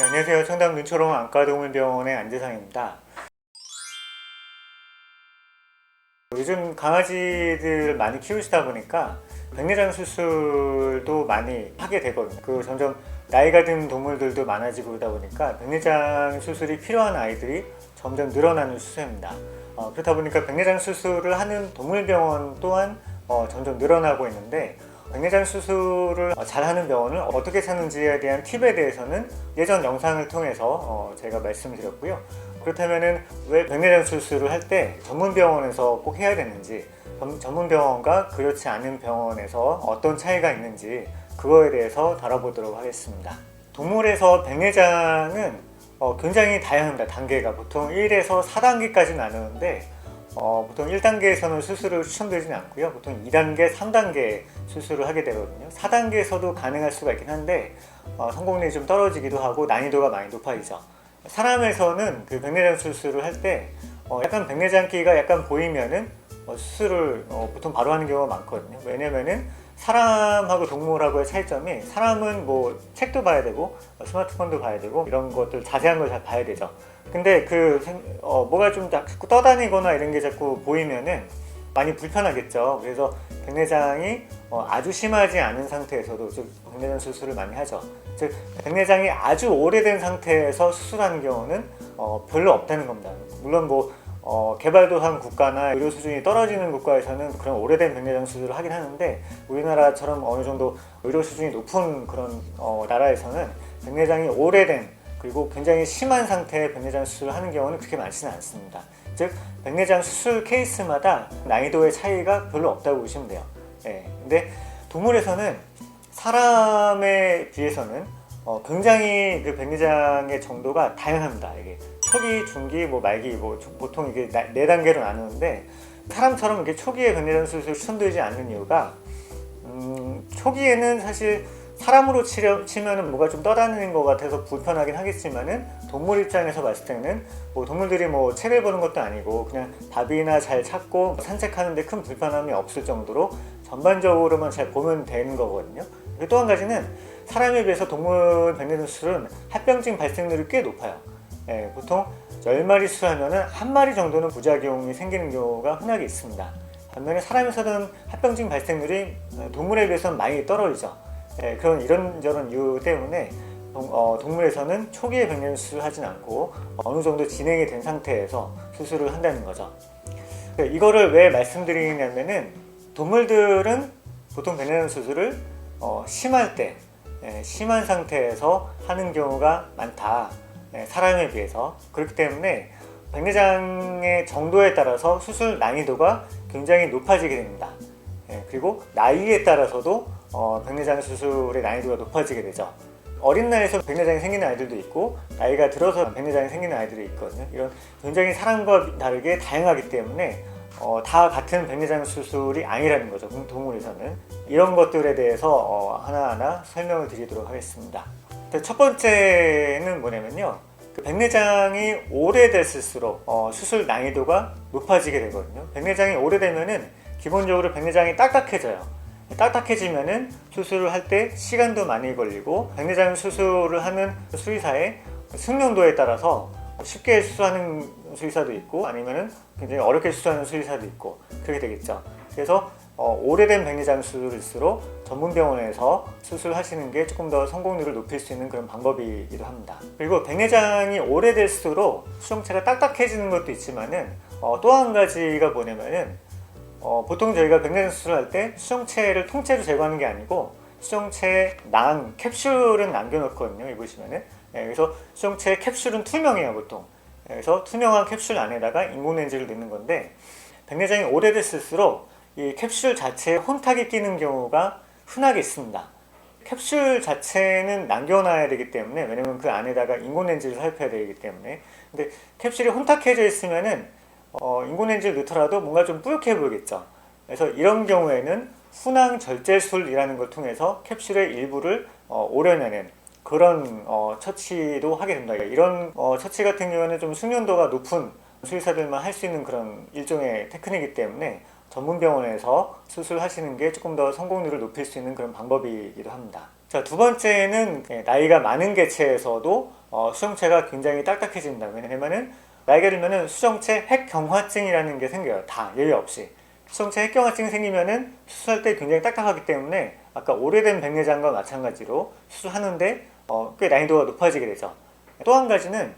네, 안녕하세요. 청담 눈초롱 안과동물병원의 안재상입니다. 요즘 강아지들 많이 키우시다 보니까 백내장 수술도 많이 하게 되거든요. 그 점점 나이가 든 동물들도 많아지고 그러다 보니까 백내장 수술이 필요한 아이들이 점점 늘어나는 추세입니다. 어, 그렇다 보니까 백내장 수술을 하는 동물병원 또한 어, 점점 늘어나고 있는데 백내장 수술을 어, 잘하는 병원을 어떻게 찾는지에 대한 팁에 대해서는 예전 영상을 통해서 어, 제가 말씀드렸고요. 그렇다면은 왜 백내장 수술을 할 때 전문 병원에서 꼭 해야 되는지 전- 전문 병원과 그렇지 않은 병원에서 어떤 차이가 있는지 그거에 대해서 다뤄보도록 하겠습니다. 동물에서 백내장은 어, 굉장히 다양합니다. 단계가 보통 1에서 4단계까지 나누는데 어, 보통 1단계에서는 수술을 추천드리진 않고요. 보통 2단계, 3단계 수술을 하게 되거든요. 4단계에서도 가능할 수가 있긴 한데 어, 성공률이 좀 떨어지기도 하고 난이도가 많이 높아지죠. 사람에서는 그 백내장 수술을 할때 어, 약간 백내장기가 약간 보이면은 어, 수술을 어, 보통 바로 하는 경우가 많거든요. 왜냐면은 사람하고 동물하고의 차이점이 사람은 뭐 책도 봐야 되고 어, 스마트폰도 봐야 되고 이런 것들 자세한 걸 잘 봐야 되죠. 근데 그 생- 어, 뭐가 좀 자꾸 떠다니거나 이런 게 자꾸 보이면은 많이 불편하겠죠. 그래서 백내장이 어, 아주 심하지 않은 상태에서도 즉 백내장 수술을 많이 하죠. 즉 백내장이 아주 오래된 상태에서 수술하는 경우는 어, 별로 없다는 겁니다. 물론 뭐 어, 개발도상 국가나 의료 수준이 떨어지는 국가에서는 그런 오래된 백내장 수술을 하긴 하는데 우리나라처럼 어느 정도 의료 수준이 높은 그런 어, 나라에서는 백내장이 오래된 그리고 굉장히 심한 상태의 백내장 수술을 하는 경우는 그렇게 많지는 않습니다. 즉 백내장 수술 케이스마다 난이도의 차이가 별로 없다고 보시면 돼요. 예. 근데 동물에서는 사람에 비해서는 어, 굉장히 그 백내장의 정도가 다양합니다. 이게 초기, 중기, 뭐 말기, 뭐 조- 보통 이게 나- 네 단계로 나누는데 사람처럼 이렇게 초기에 백내장 수술을 추천드리지 않는 이유가 음, 초기에는 사실 사람으로 치려, 치면은 뭐가 좀 떠다니는 것 같아서 불편하긴 하겠지만은 동물 입장에서 봤을 때는 뭐 동물들이 뭐 책을 보는 것도 아니고 그냥 밥이나 잘 찾고 산책하는데 큰 불편함이 없을 정도로 전반적으로만 잘 보면 되는 거거든요. 또 한 가지는 사람에 비해서 동물 백내장 수술은 합병증 발생률이 꽤 높아요. 예, 보통 10마리 수술하면 한 마리 정도는 부작용이 생기는 경우가 흔하게 있습니다. 반면에 사람에서는 합병증 발생률이 동물에 비해서는 많이 떨어지죠. 예, 그런 이런저런 이유 때문에 동, 어, 동물에서는 초기에 백내장 수술을 하진 않고 어느 정도 진행이 된 상태에서 수술을 한다는 거죠. 그 이거를 왜 말씀드리냐면은 동물들은 보통 백내장 수술을 어, 심할 때 예, 심한 상태에서 하는 경우가 많다. 예, 사람에 비해서 그렇기 때문에 백내장의 정도에 따라서 수술 난이도가 굉장히 높아지게 됩니다. 예, 그리고 나이에 따라서도 어, 백내장 수술의 난이도가 높아지게 되죠. 어린 나이에서 백내장이 생기는 아이들도 있고 나이가 들어서 백내장이 생기는 아이들이 있거든요. 이런 굉장히 사람과 다르게 다양하기 때문에 어, 다 같은 백내장 수술이 아니라는 거죠. 동- 동물에서는 이런 것들에 대해서 어, 하나하나 설명을 드리도록 하겠습니다. 근데 첫 번째는 뭐냐면요. 그 백내장이 오래됐을수록 어, 수술 난이도가 높아지게 되거든요. 백내장이 오래되면은 기본적으로 백내장이 딱딱해져요. 딱딱해지면은 수술을 할 때 시간도 많이 걸리고 백내장 수술을 하는 수의사의 숙련도에 따라서 쉽게 수술하는 수의사도 있고 아니면은 굉장히 어렵게 수술하는 수의사도 있고 그렇게 되겠죠. 그래서 어, 오래된 백내장 수술일수록 전문 병원에서 수술하시는 게 조금 더 성공률을 높일 수 있는 그런 방법이기도 합니다. 그리고 백내장이 오래될수록 수정체가 딱딱해지는 것도 있지만은 어, 또 한 가지가 뭐냐면은 어, 보통 저희가 백내장 수술할 때 수정체를 통째로 제거하는 게 아니고 수정체 낭 캡슐은 남겨놓거든요. 여기 보시면은 예, 그래서 수정체 캡슐은 투명해요 보통. 예, 그래서 투명한 캡슐 안에다가 인공렌즈를 넣는 건데 백내장이 오래됐을수록 이 캡슐 자체에 혼탁이 끼는 경우가 흔하게 있습니다. 캡슐 자체는 남겨놔야 되기 때문에 왜냐면 그 안에다가 인공렌즈를 살펴야 되기 때문에 근데 캡슐이 혼탁해져 있으면은 어, 인공렌즈를 넣더라도 뭔가 좀 뿌옇게 보이겠죠. 그래서 이런 경우에는 훈항 절제술이라는 걸 통해서 캡슐의 일부를 어, 오려내는 그런 어, 처치도 하게 됩니다. 이런 어, 처치 같은 경우는 좀 숙련도가 높은 수의사들만 할 수 있는 그런 일종의 테크닉이기 때문에 전문 병원에서 수술하시는 게 조금 더 성공률을 높일 수 있는 그런 방법이기도 합니다. 자, 두 번째는 예, 나이가 많은 개체에서도 어, 수정체가 굉장히 딱딱해진다. 왜냐면은 나이가 들면은 수정체 핵경화증이라는 게 생겨요. 다 예외 없이. 수정체 핵경화증이 생기면은 수술할 때 굉장히 딱딱하기 때문에 아까 오래된 백내장과 마찬가지로 수술하는데 어, 꽤 난이도가 높아지게 되죠. 또 한 가지는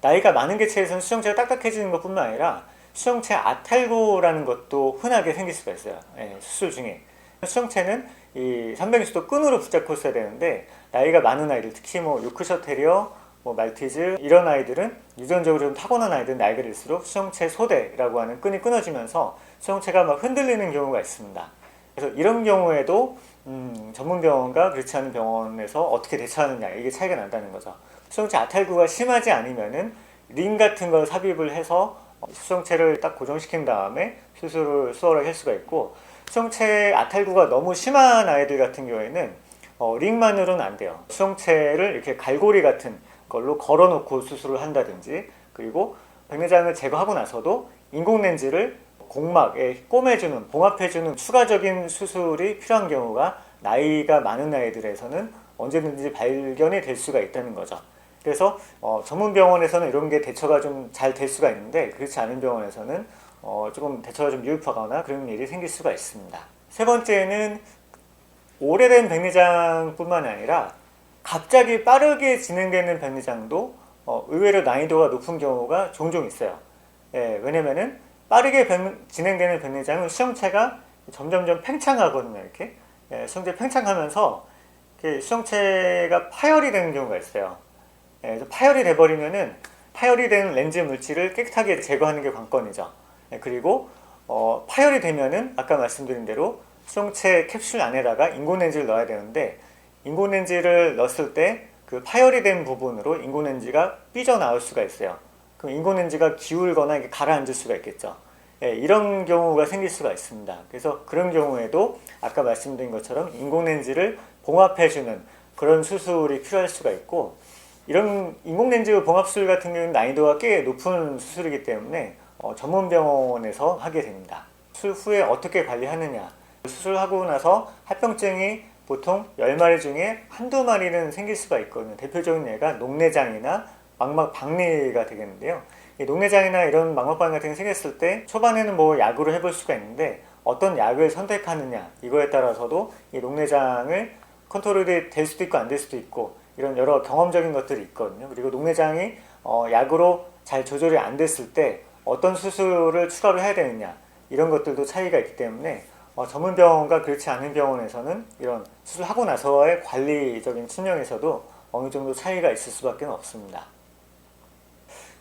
나이가 많은 개체에서는 수정체가 딱딱해지는 것뿐만 아니라 수정체 아탈구라는 것도 흔하게 생길 수가 있어요. 예, 수술 중에. 수정체는 이 삼백유수도 끈으로 붙잡고 있어야 되는데 나이가 많은 아이들 특히 뭐 요크셔 테리어, 뭐 말티즈 이런 아이들은 유전적으로 좀 타고난 아이들은 들수록 수정체 소대라고 하는 끈이 끊어지면서 수정체가 막 흔들리는 경우가 있습니다. 그래서 이런 경우에도 음, 전문 병원과 그렇지 않은 병원에서 어떻게 대처하느냐 이게 차이가 난다는 거죠. 수정체 아탈구가 심하지 않으면은 링 같은 걸 삽입을 해서 어, 수정체를 딱 고정시킨 다음에 수술을 수월하게 할 수가 있고 수정체 아탈구가 너무 심한 아이들 같은 경우에는 어, 링만으로는 안 돼요. 수정체를 이렇게 갈고리 같은 걸로 걸어놓고 수술을 한다든지 그리고 백내장을 제거하고 나서도 인공렌즈를 공막에 꿰매주는 봉합해주는 추가적인 수술이 필요한 경우가 나이가 많은 아이들에서는 언제든지 발견이 될 수가 있다는 거죠. 그래서 어, 전문 병원에서는 이런 게 대처가 좀 잘 될 수가 있는데 그렇지 않은 병원에서는 어, 조금 대처가 좀 미흡하거나 그런 일이 생길 수가 있습니다. 세 번째는 오래된 백내장뿐만 아니라 갑자기 빠르게 진행되는 백내장도 어, 의외로 난이도가 높은 경우가 종종 있어요. 예, 왜냐면은 빠르게 백- 진행되는 백내장은 수정체가 점점점 팽창하거든요. 이렇게 예, 수정체 팽창하면서 이렇게 수정체가 파열이 되는 경우가 있어요. 예, 파열이 돼버리면은 파열이 된 렌즈 물질을 깨끗하게 제거하는 게 관건이죠. 예, 그리고 어, 파열이 되면은 아까 말씀드린 대로 수정체 캡슐 안에다가 인공 렌즈를 넣어야 되는데 인공렌즈를 넣었을 때 그 파열이 된 부분으로 인공렌즈가 삐져나올 수가 있어요. 그럼 인공렌즈가 기울거나 이렇게 가라앉을 수가 있겠죠. 예, 이런 경우가 생길 수가 있습니다. 그래서 그런 경우에도 아까 말씀드린 것처럼 인공렌즈를 봉합해주는 그런 수술이 필요할 수가 있고 이런 인공렌즈 봉합술 같은 경우는 난이도가 꽤 높은 수술이기 때문에 어, 전문 병원에서 하게 됩니다. 수술 후에 어떻게 관리하느냐 수술하고 나서 합병증이 보통 10마리 중에 한두 마리는 생길 수가 있거든요. 대표적인 예가 녹내장이나 망막 박리가 되겠는데요. 이 녹내장이나 이런 망막반 같은 게 생겼을 때 초반에는 뭐 약으로 해볼 수가 있는데 어떤 약을 선택하느냐 이거에 따라서도 이 녹내장을 컨트롤이 될 수도 있고 안 될 수도 있고 이런 여러 경험적인 것들이 있거든요. 그리고 녹내장이 어, 약으로 잘 조절이 안 됐을 때 어떤 수술을 추가로 해야 되느냐 이런 것들도 차이가 있기 때문에 어, 전문 병원과 그렇지 않은 병원에서는 이런 수술하고 나서의 관리적인 측면에서도 어느 정도 차이가 있을 수밖에 없습니다.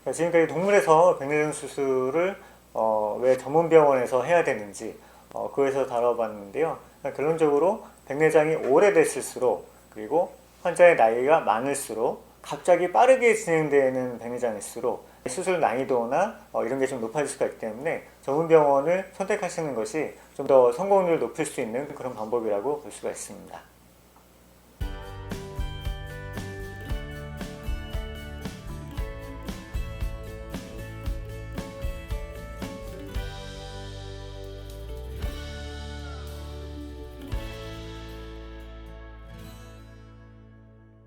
자, 지금까지 동물에서 백내장 수술을 어, 왜 전문 병원에서 해야 되는지 어, 그에서 다뤄봤는데요. 결론적으로 백내장이 오래됐을수록 그리고 환자의 나이가 많을수록 갑자기 빠르게 진행되는 백내장일수록 수술 난이도나 어, 이런 게 좀 높아질 수가 있기 때문에 전문 병원을 선택하시는 것이 좀 더 성공률을 높일 수 있는 그런 방법이라고 볼 수가 있습니다.